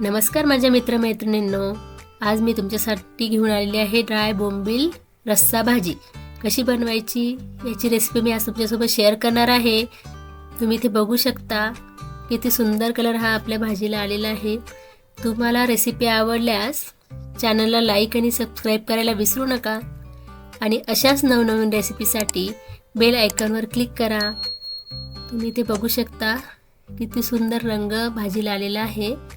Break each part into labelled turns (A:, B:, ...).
A: नमस्कार माझ्या मित्रमैत्रिणींनो. आज मी तुमच्यासाठी घेऊन आलेली आहे ड्राय बोंबील रस्सा भाजी. कशी बनवायची याची रेसिपी मी आज तुमच्यासोबत शेअर करणार आहे. तुम्ही इथे बघू शकता किती सुंदर कलर हा आपल्या भाजीला आलेला आहे. तुम्हाला रेसिपी आवडल्यास चॅनलला लाईक आणि सबस्क्राईब करायला विसरू नका. आणि अशाच नवनवीन रेसिपीसाठी बेल आयकॉनवर क्लिक करा. तुम्ही इथे बघू शकता किती सुंदर रंग भाजीला आलेला आहे.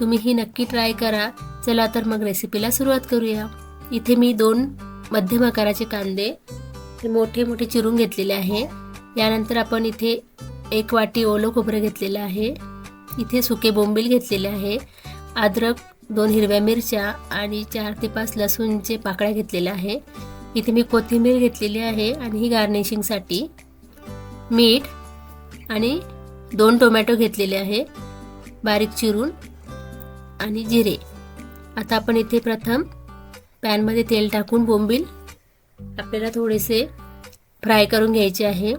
A: तुम्ही ही नक्की ट्राय करा. चला तर मग रेसिपीला सुरुवात करूया. इथे मी दोन मध्यम आकाराचे कांदे हे मोठे मोठे चिरून घेतलेले आहे. यानंतर आपण इथे एक वाटी ओलं खोबरं घेतलेलं आहे. इथे सुके बोंबील घेतलेले आहे. अद्रक दोन हिरव्या मिरच्या आणि चार ते पाच लसूणचे पाकळ्या घेतलेल्या आहे. इथे मी कोथिंबीर घेतलेली आहे आणि ही गार्निशिंगसाठी मीठ आणि दोन टोमॅटो घेतलेले आहे. बारीक चिरून आणि जिरे. आता आपण इथे प्रथम पॅनमध्ये तेल टाकून बोंबील आपल्याला थोडेसे फ्राय करून घ्यायचे आहे.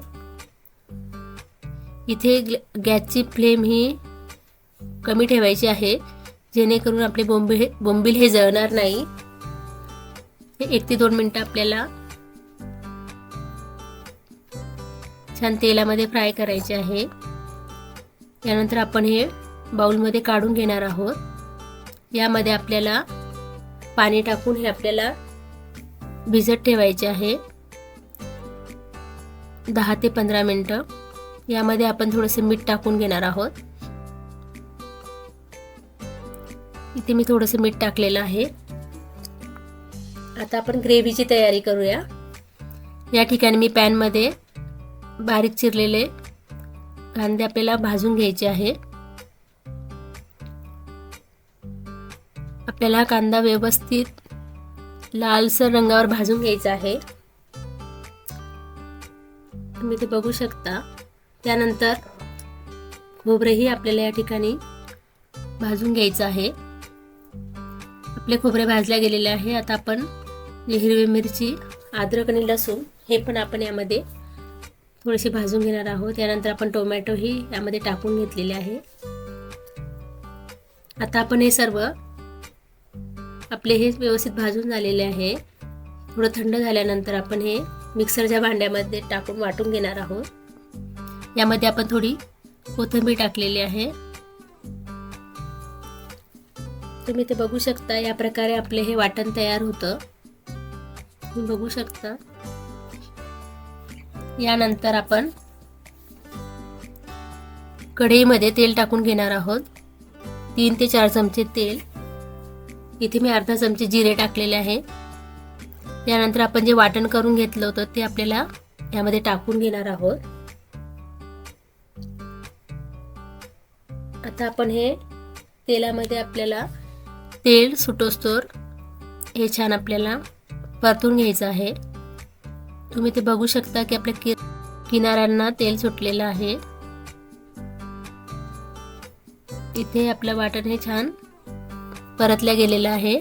A: इथे गॅसची फ्लेम ही कमी ठेवायची आहे जेणेकरून आपले बोंबील बोंबील हे जळणार नाही. हे एक ते दोन मिनटं आपल्याला छान तेलामध्ये फ्राय करायचे आहे. त्यानंतर आपण हे बाउलमध्ये काढून घेणार आहोत. यामध्ये आपल्याला पाणी टाकून हे आपल्याला भिजत ठेवायचे आहे. दहा ते पंधरा मिनटं. यामध्ये आपण थोडंसं मीठ टाकून घेणार आहोत. इथे मी थोडंसं मीठ टाकलेलं आहे. आता आपण ग्रेव्हीची तयारी करूया. या ठिकाणी मी पॅनमध्ये बारीक चिरलेले कांदे आपल्याला भाजून घ्यायचे आहे. आपल्याला कांदा व्यवस्थित लालसर रंगावर भाजून घ्यायचा आहे. तुम्ही ते बघू शकता. त्यानंतर खोबरेही आपल्याला या ठिकाणी भाजून घ्यायचं आहे. आपले खोबरे भाजल्या गेलेले आहे. आता आपण जे हिरवी मिरची अद्रक आणि लसूण हे पण आपण यामध्ये थोडेसे भाजून घेणार आहोत. त्यानंतर आपण टोमॅटोही यामध्ये टाकून घेतलेले आहे. आता आपण हे सर्व आपले हे व्यवस्थित भाजून झालेले आहे. थोडं थंड झाल्यानंतर आपण हे मिक्सरच्या भांड्यामध्ये टाकून वाटून घेणार आहोत. यामध्ये आपण थोडी कोथिंबीर टाकलेली आहे. तुम्ही ते बघू शकता या प्रकारे आपले हे वाटण तयार होतं. तुम्ही बघू शकता. यानंतर आपण कढईमध्ये तेल टाकून घेणार आहोत. तीन ते चार चमचे तेल. इथे मी अर्धा चमचे जिरे टाकलेले आहे. त्यानंतर आपण जे वाटण करून घेतलं होतं ते आपल्याला यामध्ये टाकून घेणार आहोत. आता आपण हे तेलामध्ये आपल्याला तेल सुटोस्तोर हे छान आपल्याला परतून घ्यायचं आहे. तुम्ही ते बघू शकता की आपल्या कि किनाऱ्यांना तेल सुटलेलं आहे. इथे आपलं वाटण हे छान परतल्या गेलेलं आहे.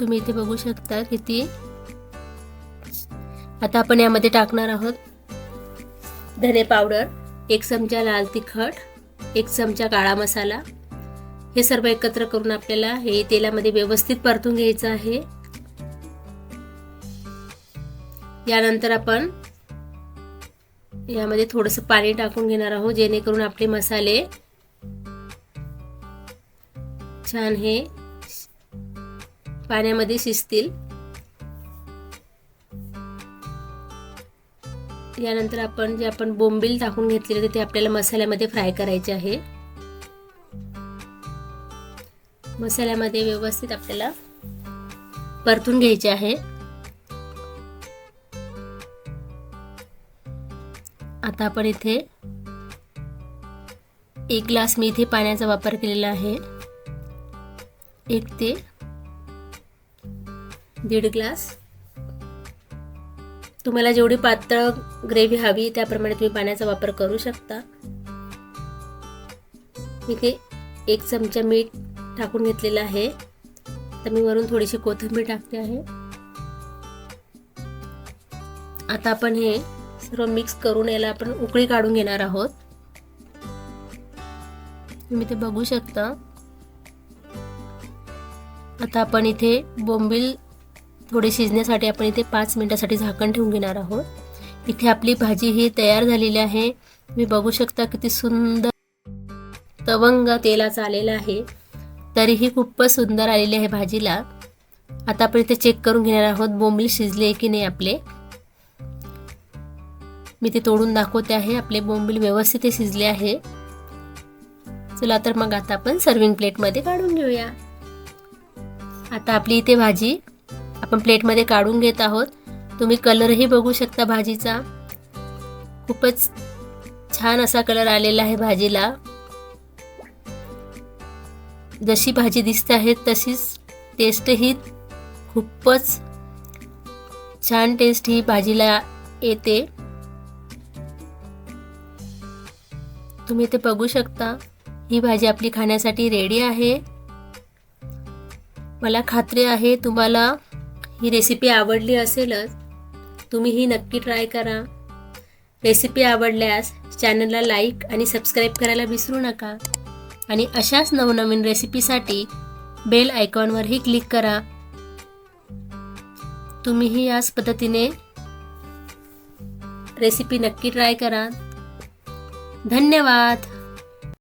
A: तुम्ही इथे बघू शकता किती. आता आपण यामध्ये टाकणार आहोत. धने पावडर एक चमचा लाल तिखट एक चमचा काळा मसाला. हे सर्व एकत्र करून आपल्याला हे तेलामध्ये व्यवस्थित परतून घ्यायचं आहे. यानंतर आपण यामध्ये थोडंसं पाणी टाकून घेणार आहोत जेणेकरून आपले मसाले छान हे पाण्यामध्ये शिजतील. यानंतर आपण जे आपण बोंबील टाकून घेतलेले ते आपल्याला मसाल्यामध्ये फ्राय करायचे आहे. मसाल्यामध्ये व्यवस्थित आपल्याला परतून घ्यायचे आहे. आता आपण इथे एक ग्लास मी इथे पाण्याचा वापर केलेला आहे. एक ते दीड ग्लास. तुम्हाला जेवढी पातळ ग्रेव्ही हवी त्याप्रमाणे तुम्ही पाण्याचा वापर करू शकता. इथे एक चमचा मीठ टाकून घेतलेलं आहे. तर मी वरून थोडीशी कोथिंबीर टाकते आहे. आता आपण हे सर्व मिक्स करून याला आपण उकळी काढून घेणार आहोत. तुम्ही ते बघू शकता. आता आपण इथे बोंबील थोडे शिजण्यासाठी आपण इथे पाच मिनिटासाठी झाकण ठेवून घेणार आहोत. इथे आपली भाजी ही तयार झालेली आहे. तुम्ही बघू शकता किती सुंदर तवंग तेलाचा आलेला आहे. तरीही खूपच सुंदर आलेली आहे भाजीला. आता आपण इथे चेक करून घेणार आहोत बोंबील शिजले की नाही आपले. मी ते तोडून दाखवते आहे. आपले बोंबील व्यवस्थित ते शिजले आहे. चला तर मग आता आपण सर्विंग प्लेटमध्ये काढून घेऊया. आता आपली इथे भाजी आपण प्लेटमध्ये काढून घेत आहोत. तुम्ही कलरही बघू शकता भाजीचा. खूपच छान असा कलर आलेला आहे भाजीला. जशी भाजी दिसते आहे तशीच टेस्टही खूपच छान टेस्ट ही भाजीला येते. तुम्ही ते बघू शकता. ही भाजी आपली खाण्यासाठी रेडी आहे. मला खात्री आहे तुम्हाला ही रेसिपी आवडली असेलच. तुम्ही ही नक्की ट्राय करा. रेसिपी आवडल्यास चॅनलला लाईक आणि सबस्क्राईब करायला विसरू नका. आणि अशाच नवनवीन रेसिपीसाठी बेल आयकॉनवरही क्लिक करा. तुम्हीही याच पद्धतीने रेसिपी नक्की ट्राय करा. धन्यवाद.